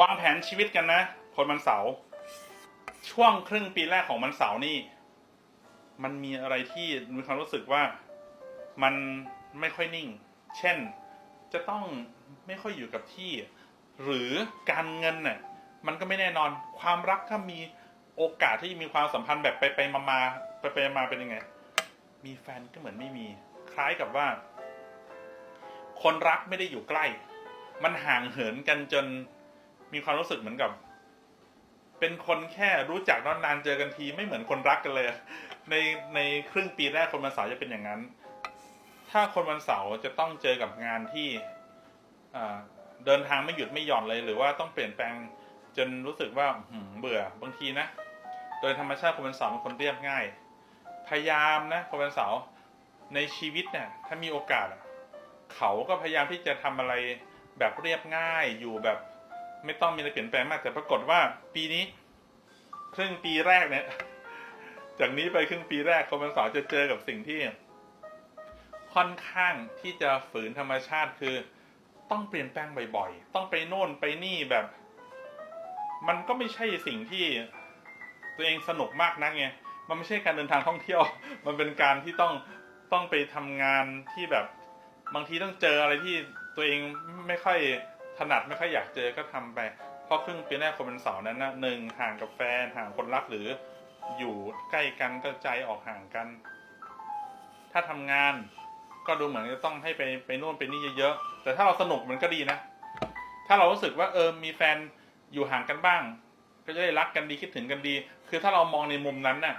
วางแผนชีวิตกันนะ คนวันเสาร์ช่วงครึ่งปีแรกของวันเสาร์นี่ มันมีอะไรที่มีความรู้สึกว่ามันไม่ค่อยนิ่ง เช่น จะต้องไม่ค่อยอยู่กับที่ หรือการเงินน่ะมันก็ไม่แน่นอน ความรักถ้ามีโอกาสที่มีความสัมพันธ์แบบไปไปมามาไปไปมาเป็นยังไง มีแฟนก็เหมือนไม่มี คล้ายกับว่า คนรักไม่ได้อยู่ใกล้ มันห่างเหินกันจน มีความรู้สึกเหมือนกับ เป็นคนแค่รู้จักนานๆเจอกันที ไม่เหมือนคนรักกันเลย ในในครึ่งปีแรกคนวันเสาร์จะเป็นอย่างนั้น ถ้าคนวันเสาร์จะต้องเจอกับงานที่เดินทางไม่หยุดไม่หย่อนเลย หรือว่าต้องเปลี่ยนแปลงจนรู้สึกว่าหืมเบื่อบางทีนะ โดยธรรมชาติคนวันเสาร์เป็นคนเรียบง่าย พยายามนะคนวันเสาร์ในชีวิตเนี่ยถ้ามีโอกาสเขาก็พยายามที่จะทำอะไรแบบเรียบง่ายอยู่แบบ ไม่ต้องมีอะไรเปลี่ยนแปลงมาก แต่ปรากฏว่าปีนี้ ครึ่งปีแรกเนี่ย จากนี้ไปครึ่งปีแรกคนวันสาร์จะเจอกับสิ่งที่ ค่อนข้างที่จะฝืนธรรมชาติคือ ต้องเปลี่ยนแปลงบ่อยๆ ต้องไปโน่นไปนี่แบบ มันก็ไม่ใช่สิ่งที่ตัวเองสนุกมากนักไงมันไม่ใช่การเดินทางท่องเที่ยว มันเป็นการที่ต้องต้องไปทำงานที่แบบ บางทีต้องเจออะไรที่ตัวเองไม่ค่อย ถนัดไม่ค่อยอยากเจอก็ทำไปเพราะครึ่งปีแรกคนเป็นเสาร์นั้นนะหนึ่งห่างกับแฟนห่างคนรักหรือ อยู่ใกล้กันก็ใจออกห่างกัน ถ้าทำงานก็ดูเหมือนจะต้องให้ไปไปนู่นไปนี่เยอะๆแต่ถ้าเราสนุกมันก็ดีนะ ถ้าเรารู้สึกว่าเออมีแฟนอยู่ห่างกันบ้าง ก็จะได้รักกันดีคิดถึงกันดี คือถ้าเรามองในมุมนั้นน่ะ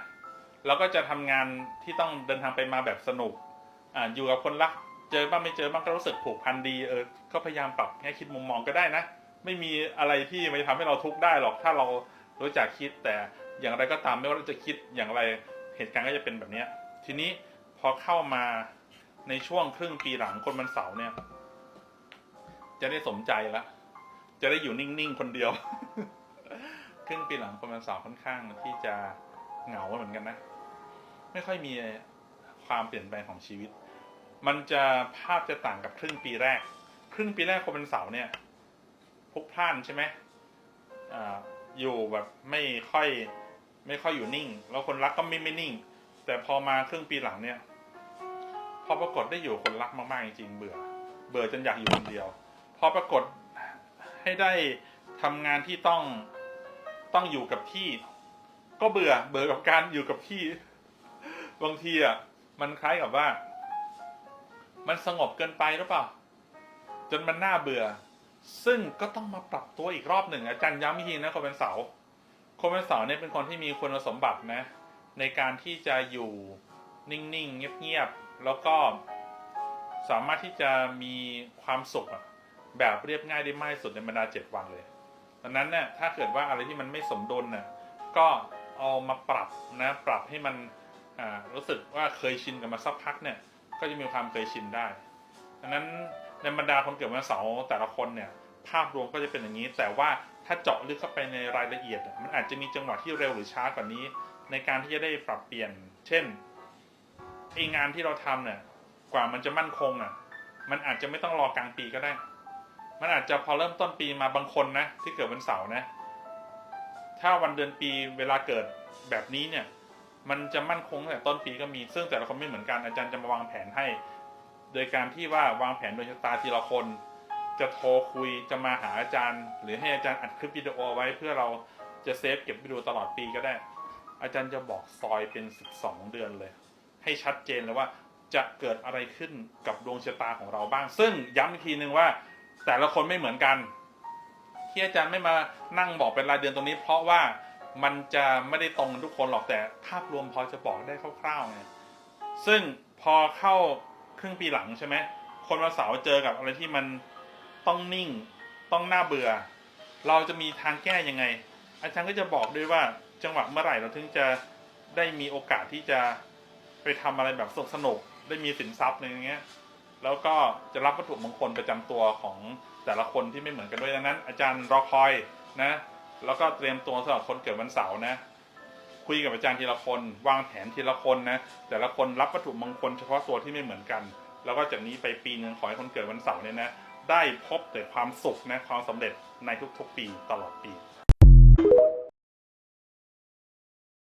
เราก็จะทำงานที่ต้องเดินทางไปมาแบบสนุก อ่าอยู่กับคนรัก เจอบ้างไม่เจอบ้างก็รู้สึกผูกพันดีเออก็พยายามปรับให้คิดมุมมองก็ได้นะ ไม่มีอะไรที่มันจะทำให้เราทุกข์ได้หรอกถ้าเรารู้จักคิดแต่อย่างไรก็ตามไม่ว่าเราจะคิดอย่างไรเหตุการณ์ก็จะเป็นแบบเนี้ยทีนี้พอเข้ามาในช่วงครึ่งปีหลังคนมันเสาร์เนี่ย จะได้สมใจละจะได้อยู่นิ่งๆคนเดียว ครึ่งปีหลังคนมันเสาร์ค่อนข้างที่จะเหงาเหมือนกันนะ ไม่ค่อยมีความเปลี่ยนแปลงของชีวิต มันจะภาพจะต่างกับครึ่งปีแรก ครึ่งปีแรกคนเป็นเสาเนี่ยพลุกพล่านใช่ไหมออยู่แบบไม่ค่อยไม่ค่อยอยู่นิ่ง แล้วคนรักก็ไม่ไม่นิ่ง แต่พอมาครึ่งปีหลังเนี่ยพอปรากฏได้อยู่คนรักมากๆจริงเบื่อ เบื่อจนอยากอยู่คนเดียว พอปรากฏให้ได้ทำงานที่ต้องต้องอยู่กับที่ ก็เบื่อเบื่อกับการอยู่กับที่ บางทีอะมันคล้ายกับว่า มันสงบเกินไปหรือเปล่า จนมันน่าเบื่อ ซึ่งก็ต้องมาปรับตัวอีกรอบหนึ่งอาจารย์ย้ำอีกทีนะคนเป็นเสาคนเป็นเสาเนี่ยเป็นคนที่มีคุณสมบัตินะ ในการที่จะอยู่นิ่งๆเงียบๆแล้วก็สามารถที่จะมีความสุขแบบเรียบง่ายได้มากสุดในบรรดาเจ็ดวันเลยดังนั้นเนี่ยถ้าเกิดว่าอะไรที่มันไม่สมดุลน่ะก็เอามาปรับนะ ปรับให้มันรู้สึกว่าเคยชินกับมาสักพักเนี่ย ก็จะมีความเคยชินได้ดังนั้นในบรรดาคนเกิดวันเสาร์แต่ละคนเนี่ยภาพรวมก็จะเป็นอย่างนี้ แต่ว่าถ้าเจาะลึกเข้าไปในรายละเอียดอะมันอาจจะมีจังหวะที่เร็วหรือช้ากว่านี้ ในการที่จะได้ปรับเปลี่ยน เช่นไองานที่เราทำเนี่ยกว่ามันจะมั่นคงอะ มันอาจจะไม่ต้องรอกลางปีก็ได้ มันอาจจะพอเริ่มต้นปีมาบางคนนะที่เกิดวันเสาร์นะ ถ้าวันเดือนปีเวลาเกิดแบบนี้เนี่ย มันจะมั่นคงตั้งแต่ต้นปีก็มีซึ่งแต่ละคนไม่เหมือนกันอาจารย์จะมาวางแผนให้ โดยการที่ว่าวางแผนโดยชะตาทีละคน จะโทรคุยจะมาหาอาจารย์ หรือให้อาจารย์อัดคลิปวิดีโอไว้เพื่อเราจะเซฟเก็บวิดีโอตลอดปีก็ได้ อาจารย์จะบอกซอยเป็น 12 เดือนเลย ให้ชัดเจนเลยว่าจะเกิดอะไรขึ้นกับดวงชะตาของเราบ้าง ซึ่งย้ำอีกทีหนึ่งว่าแต่ละคนไม่เหมือนกันที่อาจารย์ไม่มานั่งบอกเป็นรายเดือนตรงนี้ เพราะว่า มันจะไม่ได้ตรงกันทุกคนหรอกแต่ภาพรวมพอจะบอกได้คร่าวๆไงซึ่งพอเข้าครึ่งปีหลังใช่ไหมคนวันเสาร์เจอกับอะไรที่มันต้องนิ่งต้องน่าเบื่อ เราจะมีทางแก้ยังไง อาจารย์ก็จะบอกด้วยว่าจังหวะเมื่อไหร่เราถึงจะได้มีโอกาสที่จะไปทำอะไรแบบสนุกสนุกได้มีสินทรัพย์อะไรอย่างเงี้ยแล้วก็จะรับวัตถุมงคลประจำตัวของแต่ละคนที่ไม่เหมือนกันด้วยดังนั้น อาจารย์รอคอยนะ แล้วก็เตรียมตัวสำหรับคนเกิดวันเสาร์นะ คุยกับอาจารย์ทีละคน วางแผนทีละคนนะ แต่ละคนรับวัตถุมงคลเฉพาะตัวที่ไม่เหมือนกัน แล้วก็จากนี้ไปปีหนึ่งขอให้คนเกิดวันเสาร์เนี่ยนะ ได้พบแต่ความสุขนะความสำเร็จในทุกๆปีตลอดปี